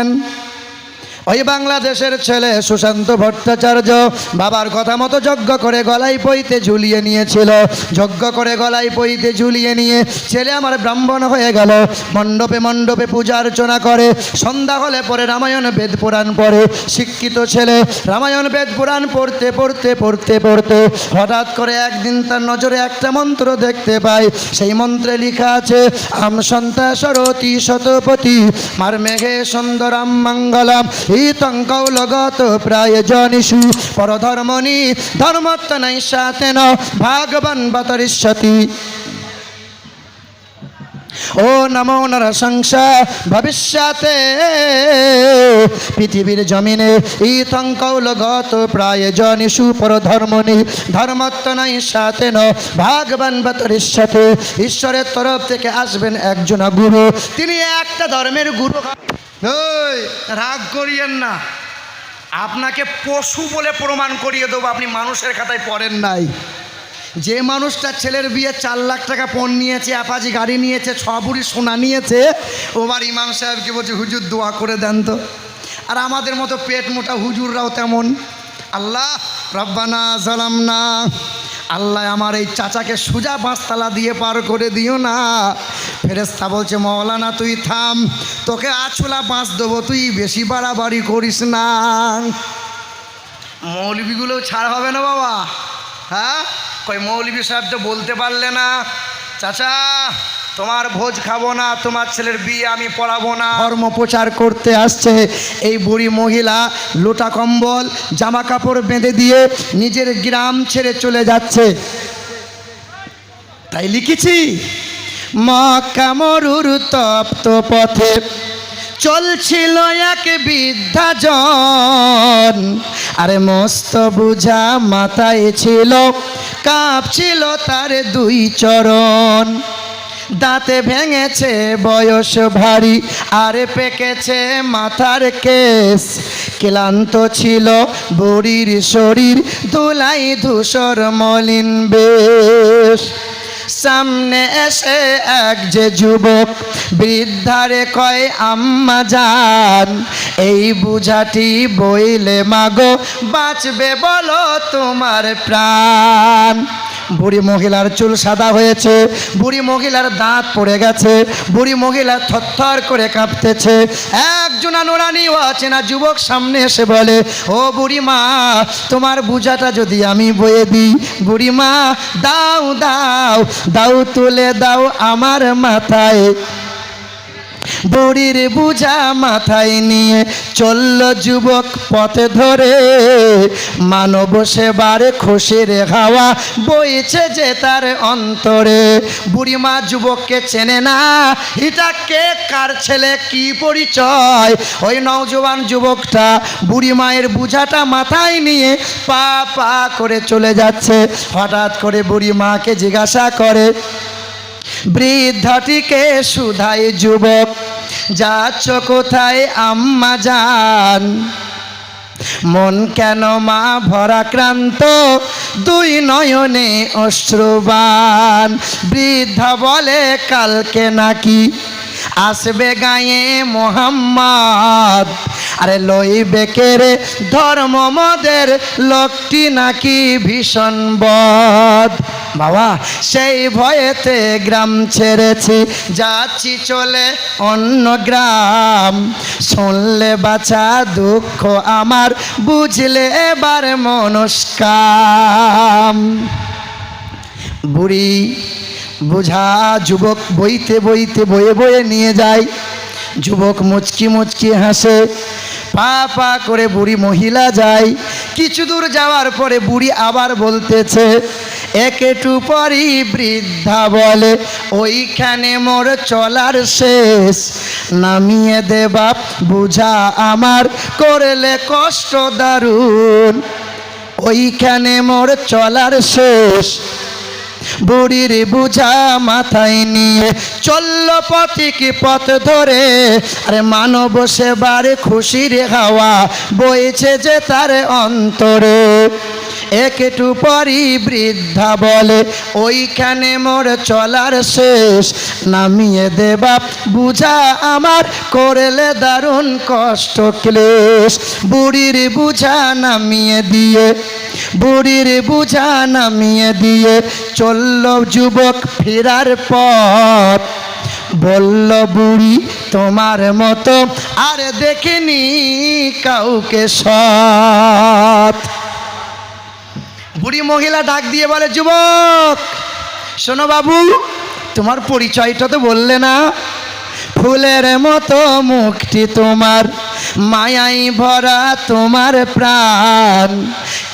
শোনেন ওই বাংলাদেশের ছেলে সুশান্ত ভট্টাচার্য বাবার কথা মতো যজ্ঞ করে গলায় পইতে ঝুলিয়ে নিয়েছিল। যজ্ঞ করে গলায় পইতে ঝুলিয়ে নিয়ে ছেলে আমার ব্রাহ্মণ হয়ে গেল। মণ্ডপে মণ্ডপে পূজা অর্চনা করে, সন্ধ্যা হলে পরে রামায়ণ বেদ পুরাণ পড়ে। শিক্ষিত ছেলে, রামায়ণ বেদ পুরাণ পড়তে পড়তে পড়তে পড়তে হঠাৎ করে একদিন তার নজরে একটা মন্ত্র দেখতে পাই সেই মন্ত্রে লেখা আছে, আম সন্তা সরতি শতপতি মার মেঘে সুন্দরাম মঙ্গলাম। ইতঙ্কৌ লগত প্রায় জনিষু পরধর্মনি ধর্মত্ব নৈশাতেন ভাগবান বতরিষ্যতি। ও নমো নরসংসা, ভবিষ্যতে পৃথিবীর জমিনে ইতঙ্কৌলগত প্রায় জনিষু পরধর্মনি ধর্মত্ব নাই সাথে ন ভাগবান বতরিষ্যতে। ঈশ্বরের তরফ থেকে আসবেন একজন গুরু। তিনি একটা ধর্মের গুরু। রাগ করিয়েন না। আপনাকে পশু বলে প্রমাণ করিয়ে দেবো, আপনি মানুষের খাতায় পড়েন নাই। যে মানুষটা ছেলের বিয়ে চার লাখ টাকা পণ নিয়েছে অ্যাপাজি গাড়ি নিয়েছে, ছ বুড়ি সোনা নিয়েছে ওবার ইমাম সাহেবকে বলছে, হুজুর, দোয়া করে দেন তো। আর আমাদের মতো পেট মোটা হুজুররাও তেমন। আল্লাহ, রব্বানা জালাম না আল্লাহ, আমার এই চাচাকে সুজা বাঁশতলা দিয়ে পার করে দিও না। ফেরেস্তা বলছে মৌলানা তুই থাম, তোকে আছুলা বাঁশ দেবো, তুই বেশি বাড়াবাড়ি করিস না। মৌলবিগুলো ছাড় হবে না বাবা। হ্যাঁ? কই মৌলবি সাহেব তো বলতে পারলে না। চাচা, তোমার ভোজ খাব না, তোমার ছেলের বিয়ে আমি পড়াবো না। ধর্ম প্রচার করতে আসছে। এই বুড়ি মহিলা লোটা কম্বল, জামা কাপড় বেঁধে দিয়ে নিজের গ্রাম ছেড়ে চলে যাচ্ছে। তাই লিখেছি? মক্কা মরুর তপ্ত পথে চলছিল এক বৃদ্ধাজন আরে মস্ত বুঝা মাথায় ছিল, কাঁপছিল তার দুই চরণ। দাঁতে ভেঙেছে বয়স ভারী, আর পেকেছে মাথার কেস ক্লান্ত ছিল বুড়ির শরীর, ধুলাই ধূসর মলিন বেশ। সামনে এসে এক যে যুবক, বৃদ্ধারে কয়, আম্মা যান। এই বুঝাটি বইলে মাগো, বাঁচবে বলো তোমার প্রাণ। বুড়ি মহিলার চুল সাদা হয়েছে, বুড়ি মহিলার দাঁত পড়ে গেছে, বুড়ি মহিলা থরথর করে কাঁপতেছে। একজন আছে না, যুবক সামনে এসে বলে, ও বুড়ি মা, তোমার বুঝাটা যদি আমি বয়ে দিই, বুড়ি মা, দাও দাও দাও তুলে দাও আমার মাথায়। বুড়ির বুঝা মাথায় নিয়ে চলল যুবক পথে ধরে। মানব সেবার খুশির হাওয়া বইছে যে তার অন্তরে। বুড়িমা যুবককে চেনে না, এটা কে? কার ছেলে? কি পরিচয়? ওই নওজোয়ান যুবকটা বুড়ি মায়ের বুঝাটা মাথায় নিয়ে পা পা করে চলে যাচ্ছে। হঠাৎ করে বুড়ি মাকে জিজ্ঞাসা করে বৃদ্ধাটিকে সুধাই যুবক, যাচ্ছ কোথায় আম্মা যান মন কেন মা ভরাক্রান্ত? দুই নয়নে অশ্রুবান। বৃদ্ধা বলে, কালকে নাকি আসবে গায়ে মোহাম্মদ। আরে লইবে কেরে ধর্ম মদের লোকটি নাকি ভীষণ বদ। বাবা, সেই ভয়েতে গ্রাম ছেড়েছি, যাচ্ছি চলে অন্য গ্রাম। শুনলে বাছা দুঃখ আমার, বুঝলে এবার মনস্কাম। বুড়ি বুঝা, যুবক বইতে বইতে বয়ে বয়ে নিয়ে যায়। যুবক মুচকি মুচকি হাসে, পা পা করে বুড়ি মহিলা যায়। কিছু দূর যাওয়ার পরে বুড়ি আবার বলতেছে একেটু পরই বৃদ্ধা বলে, ওইখানে মোর চলার শেষ। নামিয়ে দে বাপ, বুঝা আমার করলে কষ্ট দারুণ। ওইখানে মোর চলার শেষ। বুড়ির বুঝা মাথায় নিয়ে চলল পথিক পথ ধরে। আরে মানব সেবার খুশির হাওয়া বইছে যে তার অন্তরে। একটু পরই বৃদ্ধা বলে, ওইখানে মোর চলার শেষ। নামিয়ে দেবা বুঝা আমার করলে দারুণ কষ্ট ক্লেশ। বুড়ির বুঝা নামিয়ে দিয়ে বুড়ির বুঝা নামিয়ে দিয়ে চলল যুবক ফেরার পথ। বলল, বুড়ি, তোমার মতো আর দেখিনি কাউকে সৎ। বুড়ি মহিলা ডাক দিয়ে বলে, যুবক, শোনো বাবু, তোমার পরিচয়টা তো বললে না। ফুলের মতো মুখটি তোমার। মায়াই ভরা তোমার প্রাণ।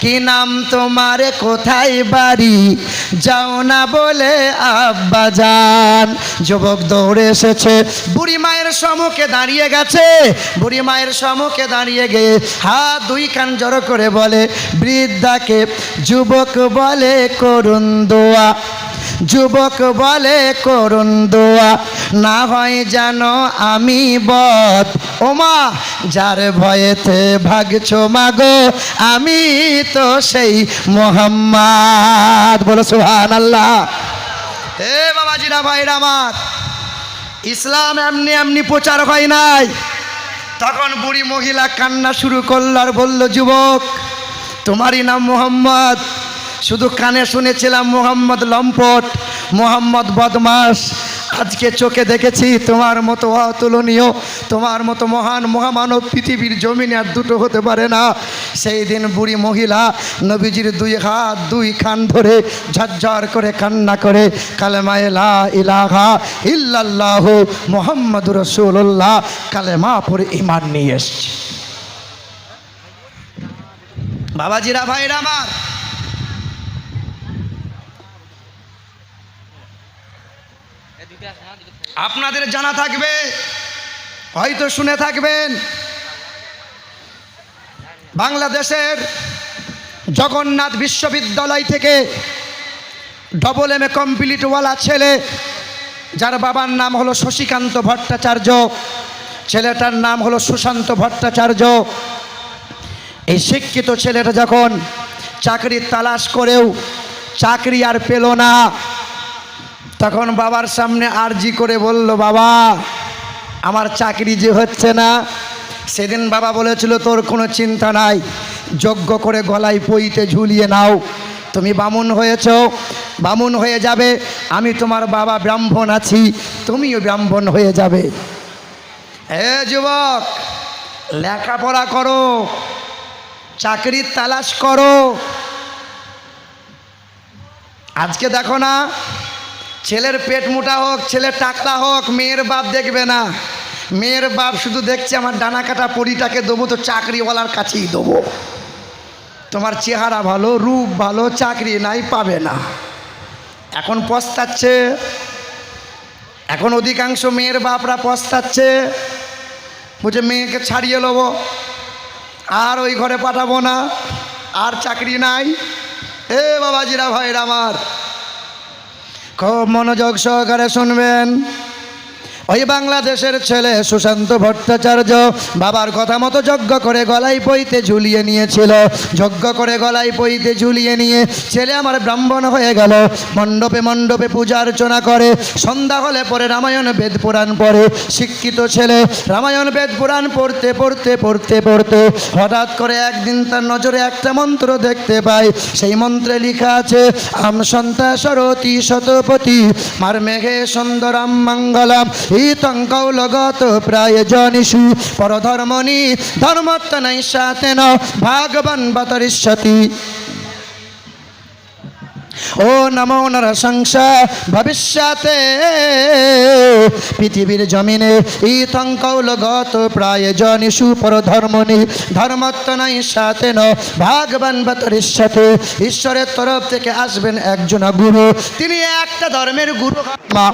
কি নাম তোমার, কোথায় বাড়ি? যাও না বলে আব্বা যান। যুবক দৌড়ে এসেছে, বুড়ি মায়ের সম্মুখে দাঁড়িয়ে গেছে। বুড়ি মায়ের সম্মুখে দাঁড়িয়ে গিয়ে হাত দুই কান জড়ো করে বলে, বৃদ্ধাকে যুবক বলে করুণ দোয়া। যুবক বলে, করুণ দোয়া, না হয় যেন আমি বধ। ওমা যার ভয়েতে ভাগছো মাগো, আমি তো সেই মোহাম্মদ। বলো সুহান আল্লাহ হে বাবাজিরা, ভাইরা আমার, ইসলাম এমনি এমনি প্রচার হয় নাই। তখন বুড়ি মহিলা কান্না শুরু করল আর বলল, যুবক, তোমারই নাম মোহাম্মদ। শুধু কানে শুনেছিলাম মোহাম্মদ লম্পট, মোহাম্মদ বদমাস আজকে চোখে দেখেছি তোমার মতো অতুলনীয়, তোমার মতো মহান মহামানব পৃথিবীর জমিনে আর দুটো হতে পারে না। সেই দিন বুড়ি মহিলা নবীজির দুই হাত, দুই খান ধরে ঝরঝর করে কান্না করে কালেমা এলা ইলাহা ইল্লাল্লাহ মোহাম্মদ রসুল্লাহ কালেমা পরে ইমান নিয়ে এসছে। বাবাজিরা, ভাইরা আমার আপনাদের জানা থাকবে, হয়তো শুনে থাকবেন, বাংলাদেশের জগন্নাথ বিশ্ববিদ্যালয় থেকে ডবল এম এ কমপ্লিটওয়ালা ছেলে, যার বাবার নাম হলো শশীকান্ত ভট্টাচার্য, ছেলেটার নাম হলো সুশান্ত ভট্টাচার্য। এই শিক্ষিত ছেলেটা যখন চাকরির তালাশ করেও চাকরি আর পেল না তখন বাবার সামনে আরজি করে বলল, বাবা, আমার চাকরি যে হচ্ছে না, সেদিন বাবা বলেছিল, তোর কোনো চিন্তা নাই যজ্ঞ করে গলায় পইতে ঝুলিয়ে নাও। তুমি বামুন হয়েছ, বামুন হয়ে যাবে, আমি তোমার বাবা ব্রাহ্মণ আছি, তুমিও ব্রাহ্মণ হয়ে যাবে। এ যুবক, লেখাপড়া করো চাকরির তালাশ করো। আজকে দেখো না ছেলের পেট মোটা হোক ছেলের টাকলা হোক, মেয়ের বাপ দেখবে না। মেয়ের বাপ শুধু দেখছে আমার ডানা কাটা পরিটাকে দেবো, তো চাকরিওয়ালার কাছেই দেবো। তোমার চেহারা ভালো, রূপ ভালো, চাকরি নাই, পাবে না। এখন পস্তাচ্ছে। এখন অধিকাংশ মেয়ের বাপরা পস্তাচ্ছে। বলছে, মেয়েকে ছাড়িয়ে নেব আর ওই ঘরে পাঠাবো না। আর চাকরি নাই। এ বাবাজিরা, ভাইরা আমার। খুব মনোযোগ সহকারে শুনবেন। ওই বাংলাদেশের ছেলে সুশান্ত ভট্টাচার্য বাবার কথা মতো যজ্ঞ করে গলায় পইতে ঝুলিয়ে নিয়েছিল। যজ্ঞ করে গলায় পইতে ঝুলিয়ে নিয়ে ছেলে আমার ব্রাহ্মণ হয়ে গেল। মণ্ডপে মণ্ডপে পূজা অর্চনা করে। সন্ধ্যা হলে পরে রামায়ণ বেদ পুরাণ পড়ে। শিক্ষিত ছেলে, রামায়ণ বেদ পুরাণ পড়তে পড়তে পড়তে পড়তে হঠাৎ করে একদিন তার নজরে একটা মন্ত্র দেখতে পায় সেই মন্ত্রে লেখা আছে, আম সন্তা সরতি শতপতি মার মেঘে সুন্দরম মঙ্গলম। ইতং কৌলগত প্রায় জনিষু ধর্মত্তনৈ সাতেন ভাগবান বতরিষ্যতি ও নমো নরসংসা ভবিষ্যতে পৃথিবীর জমিনে ইথং কৌলগত প্রায় জনিষু পরধর্মনি ধর্মত্তনৈ সাতেন ভাগবান বতরিষ্যতে ঈশ্বরের তরফ থেকে আসবেন একজন গুরু। তিনি একটা ধর্মের গুরু মা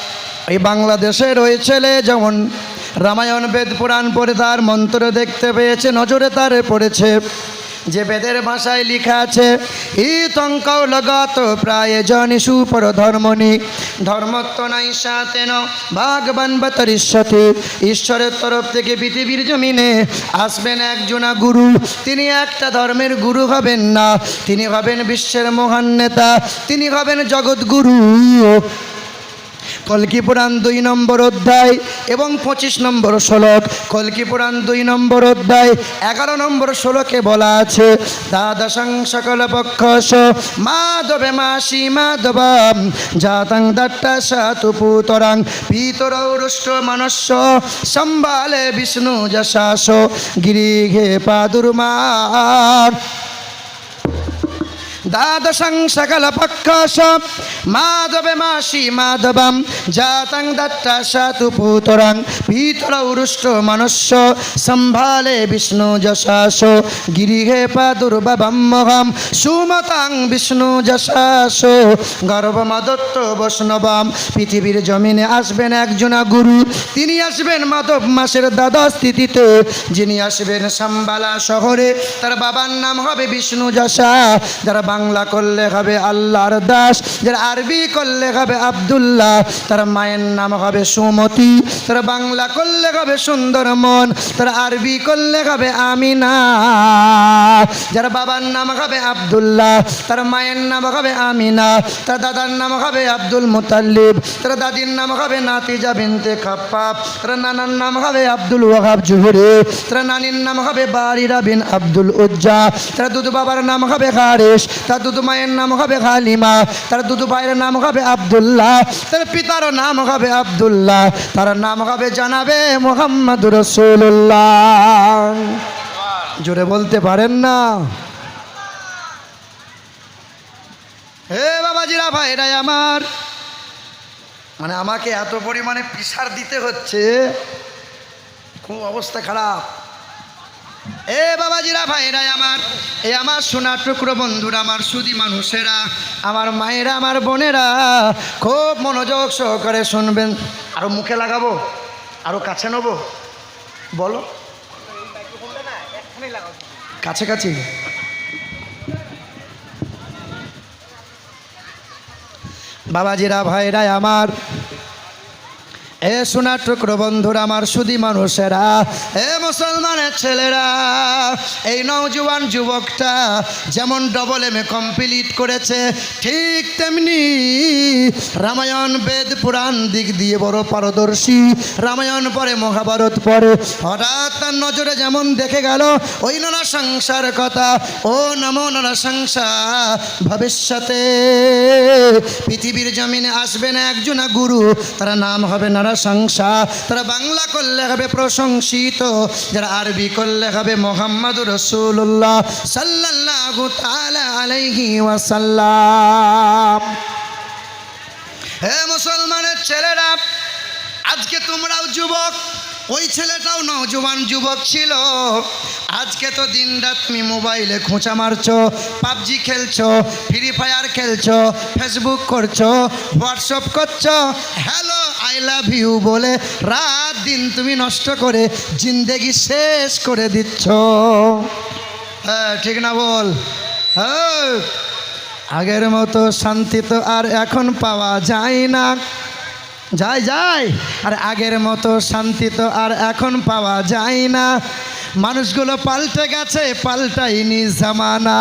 এই বাংলাদেশে রয়েছেলে যেমন রামায়ণ বেদ পুরাণ পড়ে তার মন্ত্র দেখতে পেয়েছে, নজরে তার পড়েছে। যে বেদের ভাষায় লেখা আছে ইতঙ্কাও লগাত প্রায় জনি সুপর ধর্মনি ধর্মত্ব নাই সাতেন, ভাগবান বাতরিষ্যতে ঈশ্বরের তরফ থেকে পৃথিবীর জমিনে আসবেন একজনা গুরু, তিনি একটা ধর্মের গুরু হবেন না, তিনি হবেন বিশ্বের মহান নেতা, তিনি হবেন জগৎগুরু। কলকি পুরাণ দুই নম্বর অধ্যায় এবং পঁচিশ নম্বর শ্লোক। কলকি পুরাণ দুই নম্বর অধ্যায়, এগারো নম্বর শ্লোকে বলা আছে দ্বাদশং সকল পক্ষস মাধবে মাসি মাধবাম, জাতং দট্টা সাতু পুতরাং, পিতরৌ রুষ্ট মনস্য সম্বালে বিষ্ণু যশাস, গিরিঘে পাদুর্মার। দ্বাদশং সকল পক্ষস মাধবে মাসি মাধবম, জাতং দত্তা সাতু পুতরং, পিতরৌ রুষ্ট মনুষ্য, সম্ভালে বিষ্ণু যশাস, গিরিহে পাদুর্বমহম সুমতাং বিষ্ণু যশাস, গর্ভমদত্ত বৈষ্ণবম, পৃথিবীর জমিনে আসবেন একজনা গুরু, তিনি আসবেন মাধব মাসের দ্বাদশ তিথিতে, যিনি আসবেন সাম্বালা শহরে, তার বাবার নাম হবে বিষ্ণু যশা, যারা বাংলা করলে হবে আল্লাহর দাস, যারা আরবি করলে হবে আব্দুল্লাহ, তার মায়ের নাম হবে সুমতি, তারা বাংলা করলে হবে সুন্দরমন তারা আরবি করলে হবে আমিনা, যারা বাবার নাম হবে আব্দুল্লাহ, তার মায়ের নাম হবে আমিনা, তার দাদার নাম হবে আব্দুল মুতাল্লিব, তার দাদির নাম হবে নাতিজা বিনতে খাপ্পাব, তার নানার নাম হবে আব্দুল ওয়াহাব জুহুরে, তার নানির নাম হবে বারিরা বিন আব্দুল উজ্জা, তার দুদু বাবার নাম হবে হারেশ তার দুদু মায়ের নাম হবে হালিমা তার দুদু ভাইয়ের নাম হবে আব্দুল্লাহ, তার পিতার নাম হবে আব্দুল্লাহ, তার নাম হবে জানাবে মোহাম্মদ রসুল্লাহ জোরে বলতে পারেন না? হে বাবা বাবাজিরা ভাইরাই আমার মানে আমাকে এত পরিমাণে প্রেশার দিতে হচ্ছে, খুব অবস্থা খারাপ। এ বাবাজিরা ভাইরাই আমার। এ আমার সোনার টুকরো বন্ধুরা, আমার সুদি মানুষেরা, আমার মায়েরা, আমার বোনেরা, খুব মনোযোগ সহকারে শুনবেন। আরও মুখে লাগাবো আরও কাছে নেব। বলো। কাছাকাছি বাবাজিরা ভাইরা আমার। এ সোনার টুকরো বন্ধুরা আমার সুদি মানুষেরা, এ মুসলমানের ছেলেরা, এই নওজোয়ান যুবকটা যেমন ডবল এম এ কমপ্লিট করেছে, ঠিক তেমনি রামায়ণ, বেদ, পুরাণ দিক দিয়ে বড় পারদর্শী। রামায়ণ পরে, মহাভারত পরে, হঠাৎ তার নজরে যেমন দেখে গেল, ওই নানা সংসার কথা, ও নমো নানা সংসার ভবিষ্যতে। পৃথিবীর জমিনে আসবেন একজনা গুরু, তারা নাম হবে নারা সংসা তারা বাংলা করলে হবে প্রশংসিত, যারা আরবি করলে হবে মোহাম্মদ রসুল্লাহ সাল্লাহ হে মুসলমানের ছেলেরা, আজকে তোমরাও যুবক ওই ছেলেটাও নজওয়ান যুবক ছিল। আজকে তো দিন রাত তুমি মোবাইলে খোঁচা মারছো, পাবজি খেলছো ফ্রি ফায়ার খেলছো ফেসবুক করছ হোয়াটসঅ্যাপ করছ হ্যালো আই লাভ ইউ বলে রাত দিন তুমি নষ্ট করে জিন্দেগি শেষ করে দিচ্ছ। হ্যাঁ ঠিক না বল। হ্যাঁ আগের মতো শান্তি তো আর এখন পাওয়া যায় না। যায় যায় আর আগের মতো শান্তি তো আর এখন পাওয়া যায় না। মানুষগুলো পাল্টে গেছে পাল্টাইনি জামানা।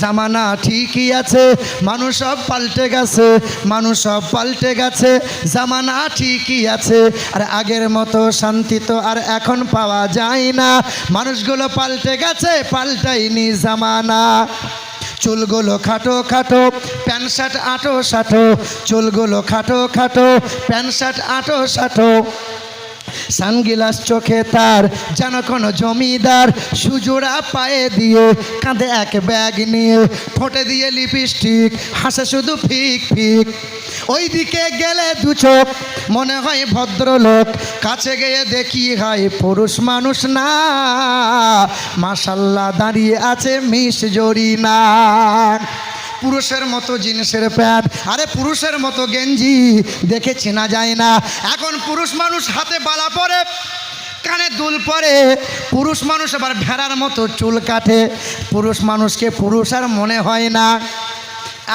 জামানা ঠিকই আছে, মানুষ সব পাল্টে গেছে, মানুষ সব পাল্টে গেছে, জামানা ঠিকই আছে। আর আগের মতো শান্তি তো আর এখন পাওয়া যায় না। মানুষগুলো পাল্টে গেছে পাল্টাইনি জামানা। চুলগুলো খাটো খাটো প্যান্ট শার্ট আটো সাটো চুলগুলো খাটো খাটো প্যান্ট শার্ট আটো সাটো সানগিলাস চোখে তার, যেন কোনো জমিদার সুজোড়া পায়ে দিয়ে কাঁধে এক ব্যাগ নিয়ে ঠোঁটে দিয়ে লিপস্টিক, হাসে শুধু ফিক ফিক। ওই দিকে গেলে দু চোখ, মনে হয় ভদ্রলোক। কাছে গিয়ে দেখি, হয়, পুরুষ মানুষ না। মাসাল্লাহ দাঁড়িয়ে আছে মিস জরি না পুরুষের মতো জিনিসের প্যাট আরে পুরুষের মতো গেঞ্জি, দেখে চেনা যায় না। এখন পুরুষ মানুষ হাতে বালা পরে, কানে দুল পরে। পুরুষ মানুষ আবার ভেড়ার মতো চুল কাটে। পুরুষ মানুষকে পুরুষ আর মনে হয় না।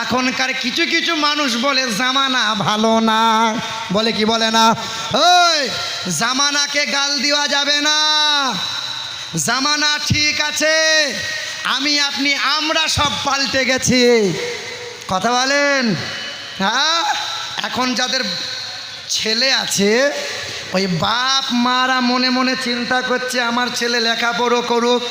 এখনকার কিছু কিছু মানুষ বলে, জামানা ভালো না। বলে কি বলে না? ওই, জামানাকে গাল দেওয়া যাবে না। জামানা ঠিক আছে আমি, আপনি, আমরা সব পাল্টে গেছি। কথা বলেন? হ্যাঁ? এখন যাদের ছেলে আছে, ওই বাপ মারা মনে মনে চিন্তা করছে, আমার ছেলে লেখাপড়ো করুক।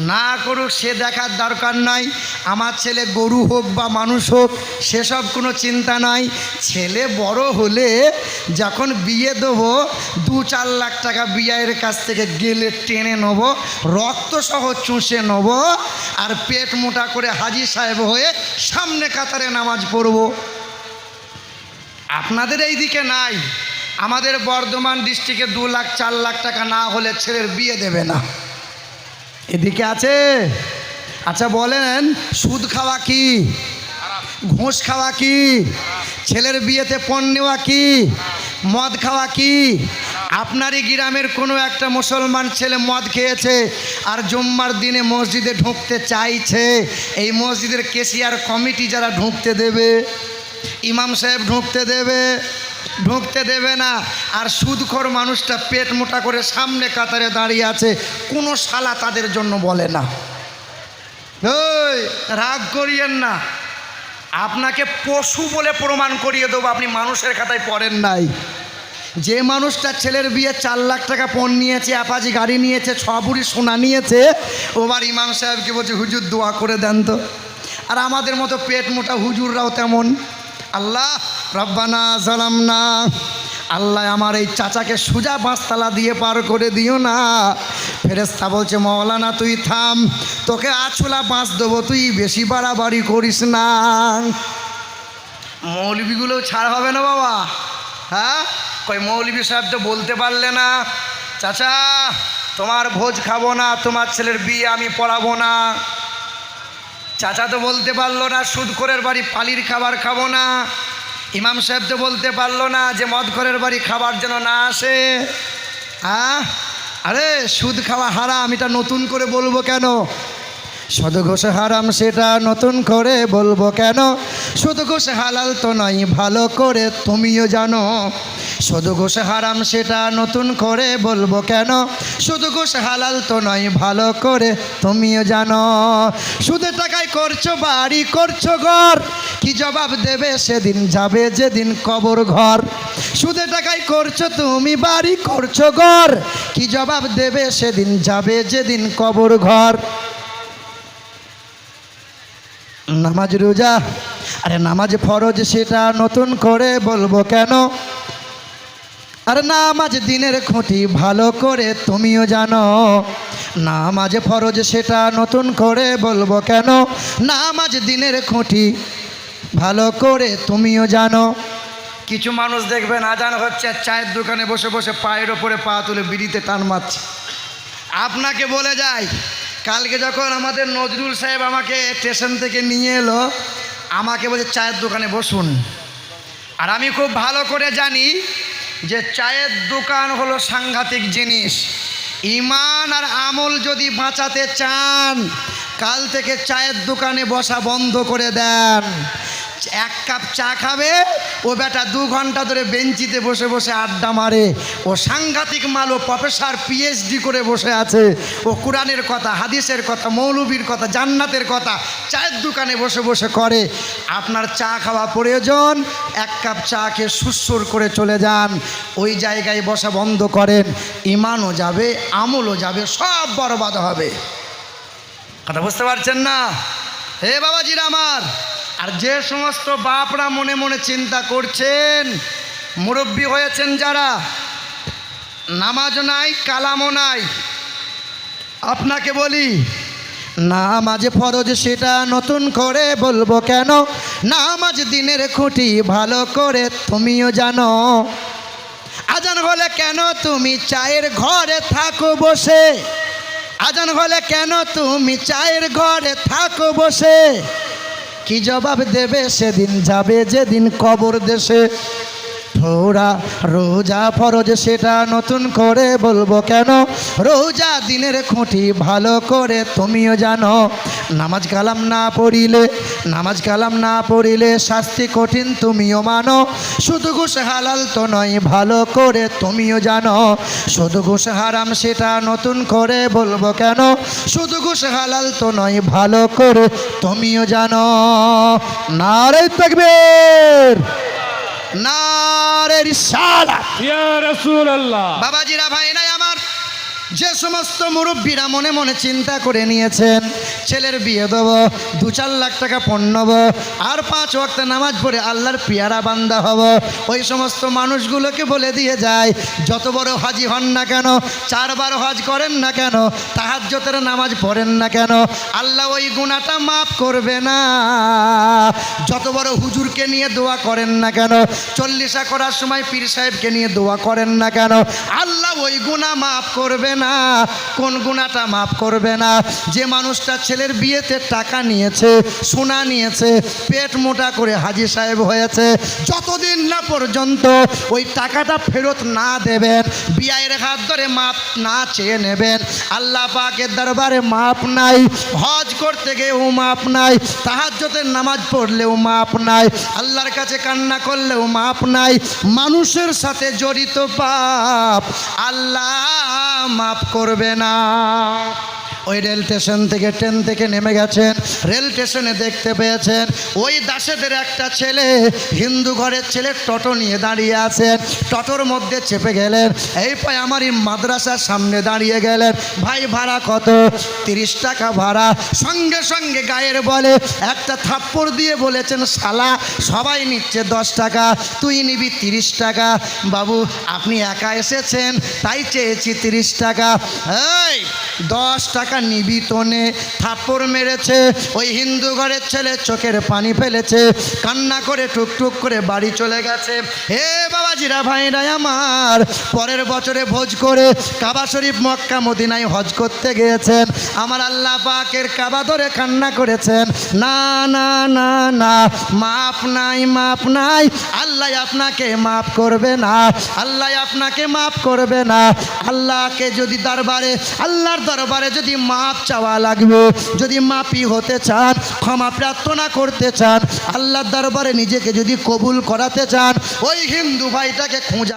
না করুক, সে দেখার দরকার নাই। আমার ছেলে গরু হোক বা মানুষ হোক, সেসব কোনো চিন্তা নাই। ছেলে বড় হলে যখন বিয়ে দেবো, দু চার লাখ টাকা বিয়ের কাছ থেকে গেলে টেনে নেব, রক্ত সহ চুষে নেব, আর পেট মোটা করে হাজি সাহেব হয়ে সামনে কাতারে নামাজ পড়ব। আপনাদের এই দিকে নাই। আমাদের বর্ধমান ডিস্ট্রিক্টে দু লাখ, চার লাখ টাকা না হলে ছেলের বিয়ে দেবে না। এদিকে আছে। আচ্ছা বলেন, সুদ খাওয়া কি? ঘুষ খাওয়া কি? ছেলের বিয়েতে পণ নেওয়া কি? মদ খাওয়া কি? আপনারই গ্রামের কোনো একটা মুসলমান ছেলে মদ খেয়েছে আর জুম্মার দিনে মসজিদে ঢুকতে চাইছে। এই মসজিদের কেশিয়ার কমিটি যারা ঢুকতে দেবে, ইমাম সাহেব ঢুকতে দেবে ঢুকতে দেবে না। আর সুদখোর মানুষটা পেট মোটা করে সামনে কাতারে দাঁড়িয়ে আছে, কোনো শালা তাদের জন্য বলে না। রাগ করিয়েন না। আপনাকে পশু বলে প্রমাণ করিয়ে দেবো, আপনি মানুষের খাতায় পড়েন নাই। যে মানুষটা ছেলের বিয়ে চার লাখ টাকা পণ নিয়েছে অ্যাপাজি গাড়ি নিয়েছে, ছ বুড়ি সোনা নিয়েছে ওবার ইমাম সাহেবকে বলছে, হুজুর, দোয়া করে দেন তো। আর আমাদের মতো পেট মোটা হুজুররাও তেমন। আল্লাহ! রব্বানা জালাম না আল্লাহ আমার এই চাচাকে সোজা বাঁশতলা দিয়ে পার করে দিও না। ফেরেস্তা বলছে মৌলানা তুই থাম। তোকে আছুলা বাঁশ দেবো, তুই বেশি বাড়াবাড়ি করিস না। মৌলবিগুলো ছাড় হবে না বাবা। হ্যাঁ? কই মৌলবি সাহেব তো বলতে পারলে না। চাচা, তোমার ভোজ খাব না, তোমার ছেলের বিয়ে আমি পড়াবো না। চাচা তো বলতে পারল না, সুদখোরের বাড়ি পালির খাবার খাব না। ইমাম সাহেব তো বলতে পারল না যে মদ ঘরের বাড়ি খাবার যেন না আসে। আরে, সুদ খাওয়া হারাম, এটা নতুন করে বলব কেন? সুদ ঘোষ হারাম সেটা নতুন করে বলব কেন? সুদ ঘোষ হালাল তো নয় ভালো করে তুমিও জানো। সুদ ঘোষ হারাম সেটা নতুন করে বলব কেন? সুদ ঘোষ হালাল তো নয় ভালো করে তুমিও জানো। সুদের টাকায় করছ, বাড়ি করছ ঘর, কি জবাব দেবে সেদিন? যাবে যেদিন কবর ঘর। সুদের টাকায় করছ, তুমি বাড়ি করছ ঘর, কি জবাব দেবে সেদিন? যাবে যেদিন কবর ঘর। নামাজ রোজা, আরে নামাজ ফরজ সেটা নতুন করে বলব কেন? আরে নামাজ দিনের খুঁটি ভালো করে তুমিও জানো, নামাজ ফরজ সেটা নতুন করে বলব কেন? নামাজ দিনের খুঁটি ভালো করে তুমিও জানো। কিছু মানুষ দেখবেন, আজান হচ্ছে, চায়ের দোকানে বসে বসে পায়ের ওপরে পা তুলে বিড়িতে টান মারছে। আপনাকে বলে যাই কালকে যখন আমাদের নজরুল সাহেব আমাকে স্টেশন থেকে নিয়ে এলো, আমাকে বলছে, চায়ের দোকানে বসুন। আর আমি খুব ভালো করে জানি যে চায়ের দোকান হলো সাংঘাতিক জিনিস। ইমান আর আমল যদি বাঁচাতে চান, কাল থেকে চায়ের দোকানে বসা বন্ধ করে দেন। এক কাপ চা খাবে, ও বেটা দু ঘণ্টা ধরে বেঞ্চিতে বসে বসে আড্ডা মারে। ও সাংঘাতিক মাল, ও প্রফেসর পিএইচডি করে বসে আছে। ও কোরআনের কথা, হাদিসের কথা, মৌলবীর কথা, জান্নাতের কথা চায়ের দোকানে বসে বসে করে। আপনার চা খাওয়া প্রয়োজন, এক কাপ চা খেয়ে সুসুর করে চলে যান। ওই জায়গায় বসা বন্ধ করেন। ইমানও যাবে, আমলও যাবে, সব বরবাদ হবে। কথা বুঝতে পারছেন না? হে বাবাজির আমার! আর যে সমস্ত বাপরা মনে মনে চিন্তা করছেন, মুরব্বী হয়েছেন যারা, নামাজ নাই, কালামও নাই। আপনাকে বলি, নামাজ ফরজ সেটা নতুন করে বলব কেন? নামাজ দিনের খুঁটি ভালো করে তুমিও জানো। আজান হলে কেন তুমি চায়ের ঘরে থাকো বসে? আজান হলে কেন তুমি চায়ের ঘরে থাকো বসে? কি জবাব দেবে? সেদিন যাবে যেদিন কবর দেশে। ফোরা রোজা ফরজ সেটা নতুন করে বলব কেন? রোজা দিনের খুঁটি ভালো করে তুমিও জানো। নামাজ কালাম না পড়িলে, নামাজ কালাম না পড়িলে শাস্তি কঠিন তুমিও মানো। শুধু ঘুষ হালাল তো নয়, ভালো করে তুমিও জানো। শুধু ঘুষ হারাম সেটা নতুন করে বলব কেন? শুধু ঘুষ হালাল তো নয়, ভালো করে তুমিও জানো। নারে তাকবীর! নারে রিসালা ইয়া রাসূলুল্লাহ। বাবাজিরা ভাই নাই আমার। যে সমস্ত মুরব্বীরা মনে মনে চিন্তা করে নিয়েছেন, ছেলের বিয়ে দেব, দু চার লাখ টাকা পণ্যব আর পাঁচ ওয়াক্ত নামাজ পড়ে আল্লাহর পিয়ারা বান্দা হব। ওই সমস্ত মানুষগুলোকে বলে দিয়ে যায়, যত বড় হাজি হন না কেন, চারবার হজ করেন না কেন তাহাজ্জতের নামাজ পড়েন না কেন, আল্লাহ ওই গুণাটা মাফ করবে না। যত বড় হুজুরকে নিয়ে দোয়া করেন না কেন, চল্লিশা করার সময় পীর সাহেবকে নিয়ে দোয়া করেন না কেন, আল্লাহ ওই গুণা মাফ করবে কোন গুণাটা মাফ করবে না। যে মানুষটা ছেলের বিয়েতে টাকা নিয়েছে, সোনা নিয়েছে, পেট মোটা করে হাজি সাহেব হয়েছে, যতদিন না পর্যন্ত ওই টাকাটা ফেরত না দেবেন বিয়ের হাত ধরে মাপ না চেয়ে নেবেন, আল্লাহ পাকের দরবারে মাপ নাই, হজ করতে গিয়েও মাপ নাই তাহাজ্জতের নামাজ পড়লেও মাপ নাই, আল্লাহর কাছে কান্না করলেও মাপ নাই, মানুষের সাথে জড়িত পাপ, আল্লাহ মাফ করবে না। ওই রেল স্টেশন থেকে ট্রেন থেকে নেমে গেছেন, রেল স্টেশনে দেখতে পেয়েছেন, ওই দাসেদের একটা ছেলে হিন্দু ঘরের ছেলে টোটো নিয়ে দাঁড়িয়ে আছেন, টোটোর মধ্যে চেপে গেলেন, এই পায় আমার মাদ্রাসার সামনে দাঁড়িয়ে গেলেন, ভাই ভাড়া কত? তিরিশ টাকা ভাড়া। সঙ্গে সঙ্গে গায়ের বলে একটা থাপ্পড় দিয়ে বলেছেন, শালা, সবাই নিচ্ছে দশ টাকা, তুই নিবি তিরিশ টাকা। বাবু, আপনি একা এসেছেন, তাই চেয়েছি তিরিশ টাকা। এই দশ টাকা নিবি তো থাপ্পড় মেরেছে, ওই হিন্দু ঘরের ছেলে চোখের পানি ফেলেছে, কান্না করে টুকটুক করে বাড়ি চলে গেছে। হে বাবাজিরা, ভাইরা আমার, পরের বছরে ভোজ করে কাবা শরীফ মক্কা মদিনায় হজ করতে গিয়েছেন আমার আল্লাহ পাকের কাবা ধরে কান্না করেছেন না না না না, মাপ নাই মাপ নাই, আল্লাহ আপনাকে মাফ করবে না, আল্লাহ আপনাকে মাফ করবে না। আল্লাহকে যদি দরবারে, আল্লাহর দরবারে যদি মাপ চাওয়া লাগবে, যদি মাপি হতে চান, ক্ষমা প্রার্থনা করতে চান, আল্লাহর দরবারে নিজেকে যদি কবুল করাতে চান, ওই হিন্দু ভাইটাকে খোঁজা